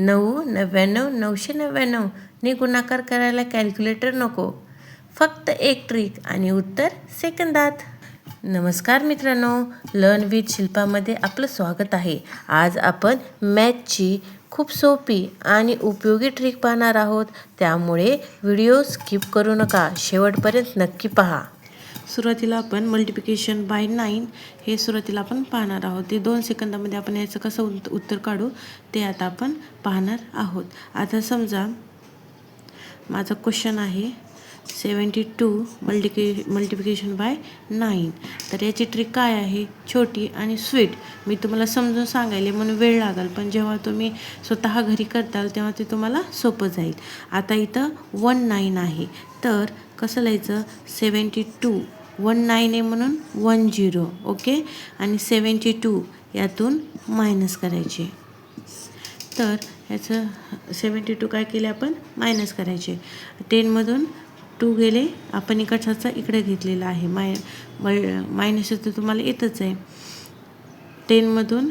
नऊ नव्याण्णव नऊशे नव्याण्णव. ने गुणाकार करायला कॅल्क्युलेटर नको. फक्त एक ट्रिक आणि उत्तर सेकंदात. नमस्कार मित्रांनो लर्न विथ शिल्पामध्ये आपलं स्वागत आहे. आज आपण मॅथची खूप सोपी आणि उपयोगी ट्रिक पाहणार आहोत. त्यामुळे व्हिडिओ स्किप करू नका. शेवटपर्यंत नक्की पहा. सुरुवातीला आपण मल्टिप्लिकेशन बाय नाईन हे सुरुवातीला आपण पाहणार आहोत. ते दोन सेकंदामध्ये आपण याचं कसं उत उत्तर काढू ते आता आपण पाहणार आहोत. आता समजा माझा क्वेश्चन आहे सेवन्टी टू मल्टिके मल्टिप्लिकेशन बाय नाईन तर याची ट्रिक काय आहे? छोटी आणि स्वीट मी तुम्हाला समजून सांगायले म्हणून वेळ लागेल. पण जेव्हा तुम्ही स्वतः घरी करताल तेव्हा ते तुम्हाला सोपं जाईल. आता इथं वन नाईन आहे. तर कसं लिहायचं? सेवन्टी टू वन नाईन आहे म्हणून वन झिरो ओके? आणि सेवन्टी टू यातून मायनस करायचे. तर याचं सेवन्टी टू काय केले आपण? मायनस करायचे. टेनमधून टू गेले आपण इकडचा इकडे घेतलेला आहे. माय मायनस तर तुम्हाला येतच आहे. टेनमधून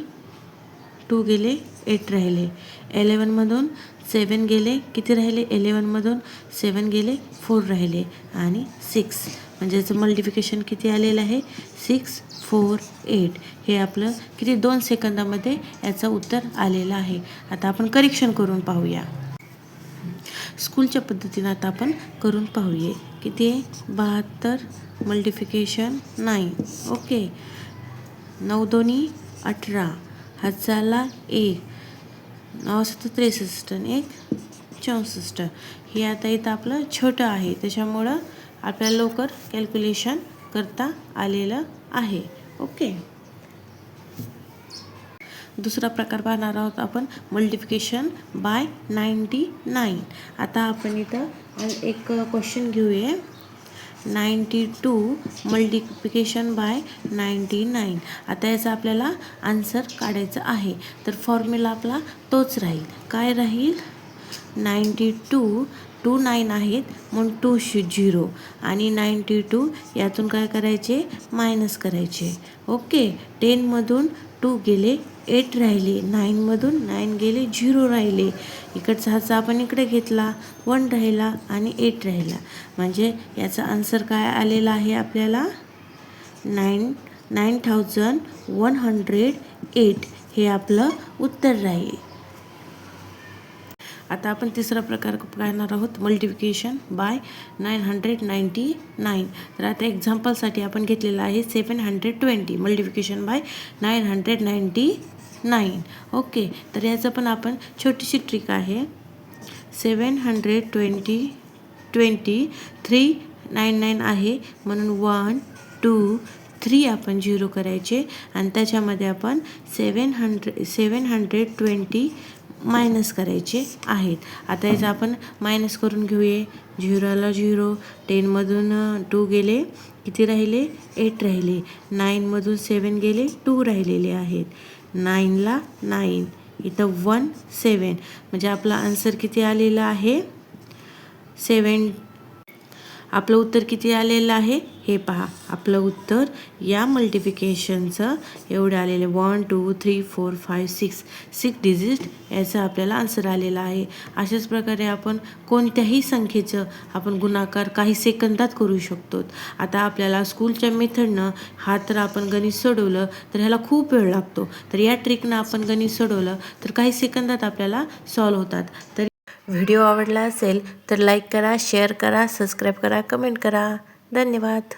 टू गेले एट राहिले. एलेवनमधून सेवन गेले किती राहिले? एलेवनमधून सेवन गेले फोर राहिले. आणि सिक्स. म्हणजे याचं मल्टिफिकेशन किती आलेलं आहे? सिक्स फोर एट हे आपलं किती? दोन सेकंदामध्ये याचं उत्तर आलेलं आहे. आता आपण करेक्शन करून पाहूया. स्कूलच्या पद्धतीनं आता आपण करून पाहूया. किती आहे? बहात्तर मल्टिफिकेशन नाईन ओके नऊ दोन्ही अठरा. हजारला एक. नऊ सत्तर त्रेसष्ट एक चौसष्ट. हे आता इथं आपलं छोटं आहे. त्याच्यामुळं आपल्याला लवकर कॅल्क्युलेशन करता आलेलं आहे. ओके दुसरा प्रकार पाहणार आहोत आपण मल्टिफिकेशन बाय नाईंटी नाईन आता आपण इथं एक क्वेश्चन घेऊया. Ninety two multiplication by ninety nine आता याचा आपल्याला आन्सर काढायचं आहे. तर फॉर्म्युला आपला तोच राहील. काय राहील? नाईंटी टू टू नाईन आहेत म्हणून टू शू झिरो. आणि नाईंटी टू यातून काय करायचे? मायनस करायचे. ओके? टेनमधून टू गेले एट राहिले नाईनमधून नाईन गेले झिरो राहिले. इकडचा हाचा आपण इकडे घेतला वन राहिला आणि एट राहिला. म्हणजे याचा आन्सर काय आलेला आहे आपल्याला? Nine nine thousand one hundred eight हे आपलं उत्तर राहील. आता आपण तिसरा प्रकार पाहणार आहोत. Multiplication by nine hundred ninety nine तर आता एक्झाम्पलसाठी आपण घेतलेलं आहे seven hundred twenty multiplication by nine hundred ninety nine okay तर याचं पण आपण छोटीशी ट्रिक आहे. Seven hundred twenty twenty three nine nine आहे. म्हणून वन टू थ्री आपण झिरो करायचे. आणि त्याच्यामध्ये आपण seven hundred seven hundred twenty minus करायचे आहेत. आता याचं आपण मायनस करून घेऊया. झिरोला झिरो टेनमधून टू गेले. किती राहिले? एट राहिले. नाईनमधून सेवन गेले. टू राहिलेले आहेत. नाईनला नाईन इथं वन सेवन म्हणजे आपला आन्सर किती आलेला आहे? सेवन आपलं उत्तर किती आलेलं आहे? हे पहा. आपलं उत्तर या मल्टिफिकेशनचं एवढं आलेलं one two three four five six six digit याचं आपल्याला आन्सर आलेलं आहे. अशाच प्रकारे आपण कोणत्याही संख्येचं आपण गुणाकार काही सेकंदात करू शकतो. आता आपल्याला स्कूलच्या मेथडनं हा तर आपण गणित सोडवलं तर ह्याला खूप वेळ लागतो. तर या ट्रिकनं आपण गणित सोडवलं तर काही सेकंदात आपल्याला सॉल्व होतात. तर व्हिडिओ आवडला असेल तर लाईक करा शेअर करा सबस्क्राईब करा कमेंट करा. धन्यवाद.